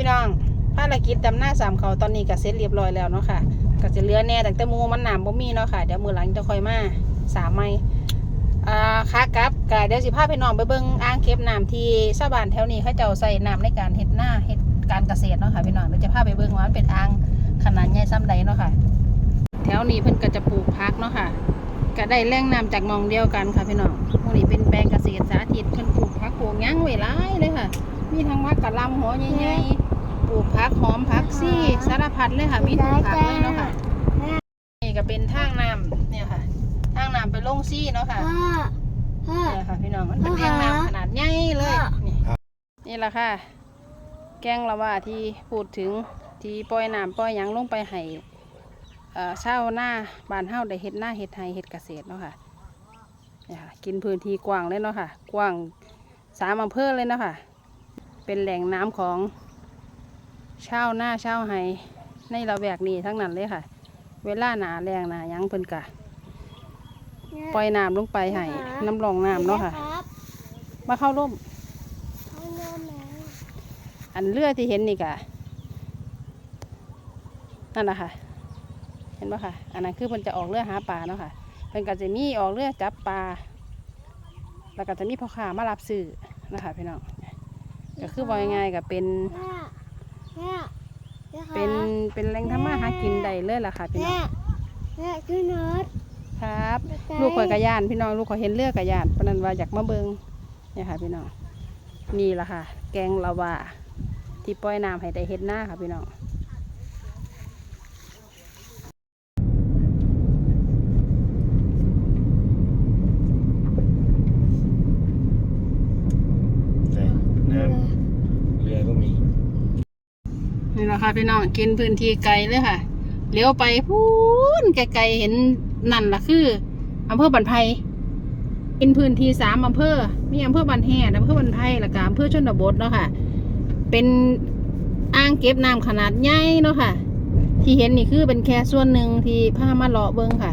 พี่น้องภารกิจดำหน้าสามเขาตอนนี้ก็เสร็จเรียบร้อยแล้วเนาะค่ะก็จะเลือแน่แต่แต่มูมันหนามบ่มีเนาะค่ะเดี๋ยวมือหลังจะค่อยมาสามไม้อ่าขากลับก็เดี๋ยวสิพาพี่น้องไปเบิ่งอ่างเก็บน้ำที่ชาวบ้านแถวนี้เขาเจ้าใส่น้ำในการเฮ็ดหน้าเฮ็ดการเกษตรเนาะค่ะพี่น้องเดี๋ยวจะพาไปเบิ่งว่ามันเป็นอ่างขนาดใหญ่ซ้ำใดเนาะค่ะ แถวนี้เพิ่นก็จะปลูกพักเนาะค่ะก็ได้แหล่งน้ำจากมองเดียวกันค่ะพี่น้องพวกนี้เป็นแปลงเกษตรสาธิตเพิ่นปลูกพักปลูกหยังไว้หลายเลยค่ะ มีทั้งพักกะลำหัวใหญ่ๆ ปลูกพักหอมพักซี่สารพัดเลยค่ะมีทุกพักเลยเนาะค่ะนี่ก็เป็นทางน้ำเนี่ยค่ะทางน้ำไปลงซี่เนาะค่ะพ่อพ่อเนี่ยค่ะพี่น้องมันเป็นแอ่งน้ำขนาดใหญ่เลยนี่นี่แหละค่ะ แกงละว่าที่พูดถึงที่ปล่อยน้ำปล่อยหยังลงไปให้เอ่อชาวหน้าบ้านเฮาได้เฮ็ดหน้าเฮ็ดไทยเฮ็ดเกษตรเนาะค่ะเนี่ยค่ะกินพื้นที่กว้างเลยเนาะค่ะ กว้างสามอำเภอเลยเนาะค่ะ เป็นแหล่งน้ำของ ชาวหน้าชาวไฮในละแวกนี้ทั้งนั้นเลยค่ะ เวลาหนาแรงหนาหยังเพิ่นกะปล่อยน้ำลงไปให้น้ำรองน้ำเนาะค่ะครับมาเข้าร่มเอานมแล้วอันเรือที่เห็นนี่กะนั่นแหละค่ะ เห็นปะค่ะ อันนั้นคือเพิ่นจะออกเรือหาปลาเนาะค่ะเพิ่นก็จะมีออกเรือจับปลาแล้วก็จะมีพ่อค้ามารับซื้อนะคะพี่น้องก็คือว่าง่ายๆก็เป็น แม่แม่แม่ครับเป็นเป็นแหล่งทำมาหากินได้เลยล่ะค่ะพี่น้แม่องแม่ช่วยหนอดครับ ลูกข่อยกระยานพี่น้องลูกข่อยเห็นเรือกระยานเพราะนั้นว่าอยากมาเบิงเนี่ยค่ะ พี่น้องนี่ล่ะค่ะ แกงละว่าที่ปล่อยน้ำให้ได้เห็ดหน้าค่ะพี่น้อง แต่น้ำเรือก็มี นี่ แหละค่ะพี่น้องกินพื้นที่ไกลเลยค่ะเลี้ยวไปพูนไกลๆเห็นนั่นล่ะคืออำเภอบันไพกินพื้นที่สามอำเภอ มีอำเภอบันแฮ่อำเภอบันไพและก็อำเภอชนบทเนาะค่ะ เป็นอ่างเก็บน้ำขนาดใหญ่เนาะค่ะ ที่เห็นนี่คือเป็นแค่ส่วนหนึ่งที่พามาเลาะเบิ้งค่ะ